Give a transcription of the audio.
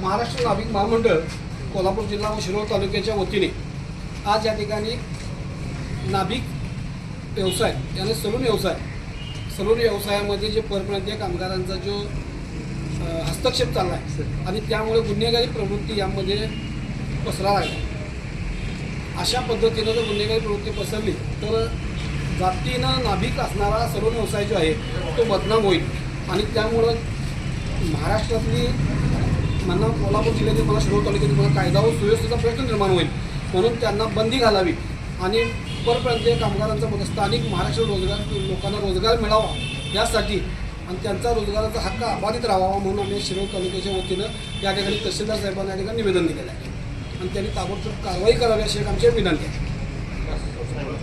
महाराष्ट्र नाभिक महामंडळ कोल्हापूर जिल्हा व शिरोळ तालुक्याच्या वतीने आज या ठिकाणी नाभिक व्यवसाय यांना सलून व्यवसाय सलून व्यवसायामध्ये जे परप्रांतीय कामगारांचा जो हस्तक्षेप चालला आहे आणि त्यामुळे गुन्हेगारी प्रवृत्ती यामध्ये पसरा लागला अशा पद्धतीनं जर गुन्हेगारी प्रवृत्ती पसरली तर जातीनं नाभिक असणारा सलून व्यवसाय जो आहे तो बदनाम होईल. आणि त्यामुळं महाराष्ट्रातली म्हणा कोल्हापूर जिल्ह्यातील मला शिरोळ तालुक्यातील मला कायदा व सुव्यवस्थेचा प्रश्न निर्माण होईल म्हणून त्यांना बंदी घालावी. आणि परप्रांतीय कामगारांचा मग स्थानिक महाराष्ट्र रोजगार लोकांना रोजगार मिळावा यासाठी आणि त्यांचा रोजगाराचा हक्क अबाधित राहावा म्हणून आम्ही शिरोळ तालुक्याच्या वतीनं या ठिकाणी तहसीलदार साहेबांना या ठिकाणी निवेदन दिलेलं आहे. आणि त्यांनी ताबडतोब कारवाई करावी अशी एक आमची विनंती आहे.